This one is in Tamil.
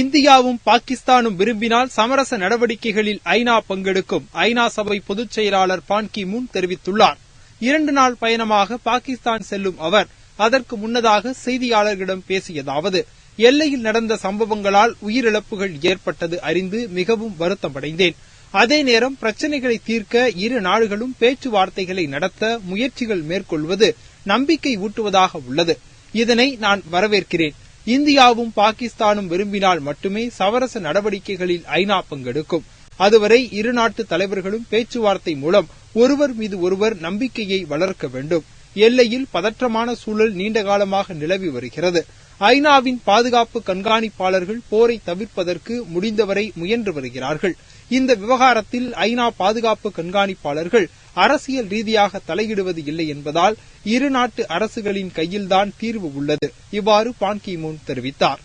இந்தியாவும் பாகிஸ்தானும் விரும்பினால் சமரச நடவடிக்கைகளில் ஐநா பங்கெடுக்கும். ஐநா சபை பொதுச் செயலாளர் பான் கி மூன் தெரிவித்துள்ளார். இரண்டு நாள் பயணமாக பாகிஸ்தான் செல்லும் அவர் அதற்கு முன்னதாக செய்தியாளர்களிடம் பேசியதாவது எல்லையில் நடந்த சம்பவங்களால் உயிரிழப்புகள் ஏற்பட்டது அறிந்து மிகவும் வருத்தமடைந்தேன். அதே நேரம் பிரச்சினைகளை தீர்க்க இரு நாடுகளும் பேச்சுவார்த்தைகளை நடத்த முயற்சிகள் மேற்கொள்வது நம்பிக்கை ஊட்டுவதாக உள்ளது. இதனை நான் வரவேற்கிறேன். இந்தியாவும் பாகிஸ்தானும் விரும்பினால் மட்டுமே சமரச நடவடிக்கைகளில் ஐநா பங்கெடுக்கும். அதுவரை இரு நாட்டு தலைவர்களும் பேச்சுவார்த்தை மூலம் ஒருவர் மீது ஒருவர் நம்பிக்கையை வளர்க்க வேண்டும். எல்லையில் பதற்றமான சூழல் நீண்டகாலமாக நிலவி வருகிறது. ஐநாவின் பாதுகாப்பு கண்காணிப்பாளர்கள் போரை தவிர்ப்பதற்கு முடிந்தவரை முயன்று வருகிறார்கள். இந்த விவகாரத்தில் ஐநா பாதுகாப்பு கண்காணிப்பாளர்கள் அரசியல் ரீதியாக தலையிடுவது இல்லை என்பதால் இரு நாட்டு அரசுகளின் கையில்தான் தீர்வு உள்ளது. இவ்வாறு பான் கி மூன் தெரிவித்தாா்